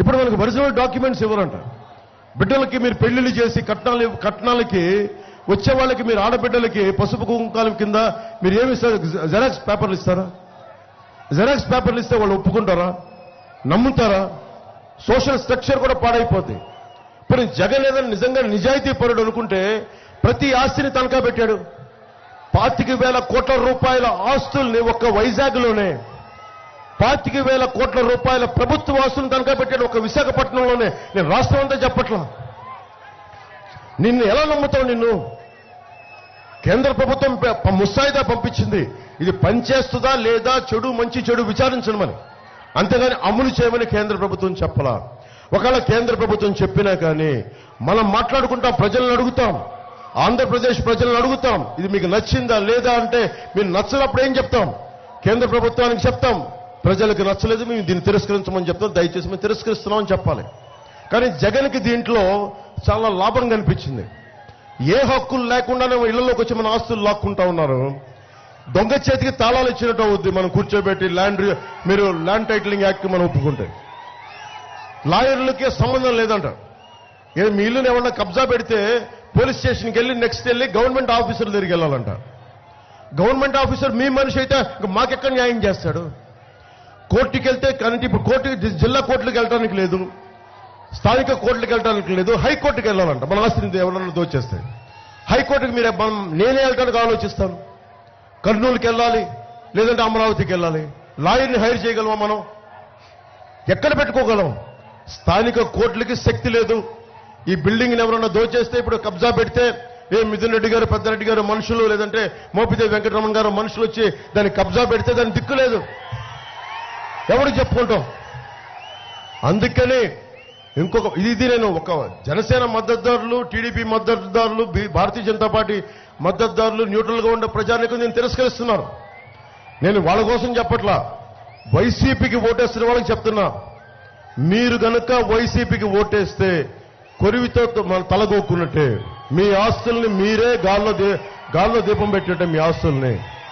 ఇప్పుడు మనకు original documents ఇవ్వరంట. బిడ్డలకి మీరు పెళ్ళిళ్ళు చేసి కట్నాలు కట్నాలకి వచ్చే వాళ్ళకి మీరు ఆడబిడ్డలకి పసుపు కుంకాల కింద మీరు ఏమి ఇస్తారు? జెరాక్స్ పేపర్లు ఇస్తారా? జెరాక్స్ పేపర్లు ఇస్తే వాళ్ళు ఒప్పుకుంటారా? నమ్ముతారా? సోషల్ స్ట్రక్చర్ కూడా పాడైపోతుంది ఇప్పుడు జగన్ ఏదైనా నిజంగా నిజాయితీ పరుడు అనుకుంటే ప్రతి ఆస్తిని తనఖా పెట్టాడు. పాతిక వేల కోట్ల రూపాయల ఆస్తుల్ని ఒక్క వైజాగ్లోనే పాతిక వేల కోట్ల రూపాయల ప్రభుత్వ ఆస్తులను తనఖా పెట్టాడు ఒక విశాఖపట్నంలోనే. నేను రాష్ట్రం అంతా చెప్పట్లా. నిన్ను ఎలా నమ్ముతావు నిన్ను? కేంద్ర ప్రభుత్వం ముస్తాయిదా పంపించింది. ఇది పనిచేస్తుందా లేదా చెడు మంచి చెడు విచారించడమని అంతేగాని అమలు చేయమని కేంద్ర ప్రభుత్వం చెప్పలా. ఒకవేళ కేంద్ర ప్రభుత్వం చెప్పినా కానీ మనం మాట్లాడుకుంటాం ప్రజలను అడుగుతాం. ఆంధ్రప్రదేశ్ ప్రజలను అడుగుతాం. ఇది మీకు నచ్చిందా లేదా అంటే మీరు నచ్చినప్పుడు ఏం చెప్తాం? కేంద్ర ప్రభుత్వానికి చెప్తాం. ప్రజలకు నచ్చలేదు మేము దీన్ని తిరస్కరించమని చెప్తాం. దయచేసి మేము తిరస్కరిస్తున్నామని చెప్పాలి. కానీ జగన్కి దీంట్లో చాలా లాభం కనిపించింది. ఏ హక్కులు లేకుండానే ఇళ్ళలోకి వచ్చి మన ఆస్తులు లాక్కుంటా ఉన్నారు. దొంగ చేతికి తాళాలు ఇచ్చినట్టు అవుద్ది మనం కూర్చోబెట్టి ల్యాండ్ మీరు ల్యాండ్ టైటిలింగ్ యాక్ట్ మనం ఒప్పుకుంటే. లాయర్లకే సంబంధం లేదంట. ఏదో మీ ఇల్లుని ఏమన్నా కబ్జా పెడితే పోలీస్ స్టేషన్కి వెళ్ళి నెక్స్ట్ వెళ్ళి గవర్నమెంట్ ఆఫీసర్ దగ్గరికి వెళ్ళాలంట. గవర్నమెంట్ ఆఫీసర్ మీ మనిషి అయితే మాకెక్కడ న్యాయం చేస్తాడు? కోర్టుకి వెళ్తే కానీ ఇప్పుడు కోర్టు జిల్లా కోర్టులకు వెళ్ళడానికి లేదు. స్థానిక కోర్టులకు వెళ్ళడానికి లేదు. హైకోర్టుకి వెళ్ళాలంట. మన ఆస్తిని ఎవరన్నా దోచేస్తే. హైకోర్టుకి మీరు మనం నేనే వెళ్ళడానికి ఆలోచిస్తాను. కర్నూలుకి వెళ్ళాలి లేదంటే అమరావతికి వెళ్ళాలి. లాయర్ని హైర్ చేయగలమా మనం? ఎక్కడ పెట్టుకోగలం? స్థానిక కోర్టులకి శక్తి లేదు. ఈ బిల్డింగ్ ఎవరన్నా దోచేస్తే ఇప్పుడు కబ్జా పెడితే ఏ మిథున్ రెడ్డి గారు పెద్దరెడ్డి గారు మనుషులు లేదంటే మోపిదేవి వెంకటరమణ గారు మనుషులు వచ్చి దాన్ని కబ్జా పెడితే దాని దిక్కు లేదు. ఎవరికి చెప్పుకుంటాం? అందుకని ఇంకొక ఇది నేను ఒక జనసేన మద్దతుదారులు టీడీపీ మద్దతుదారులు భారతీయ జనతా పార్టీ మద్దతుదారులు న్యూట్రల్గా ఉండే ప్రజానికి నేను తిరస్కరిస్తున్నాను. నేను వాళ్ళ కోసం చెప్పట్లా. వైసీపీకి ఓటేస్తున్న వాళ్ళకి చెప్తున్నా. మీరు కనుక వైసీపీకి ఓటేస్తే కొరివితో మన తలగొక్కున్నట్టే. మీ ఆస్తుల్ని మీరే గాల్లో గాల్లో దీపం పెట్టినట్టే మీ ఆస్తుల్ని.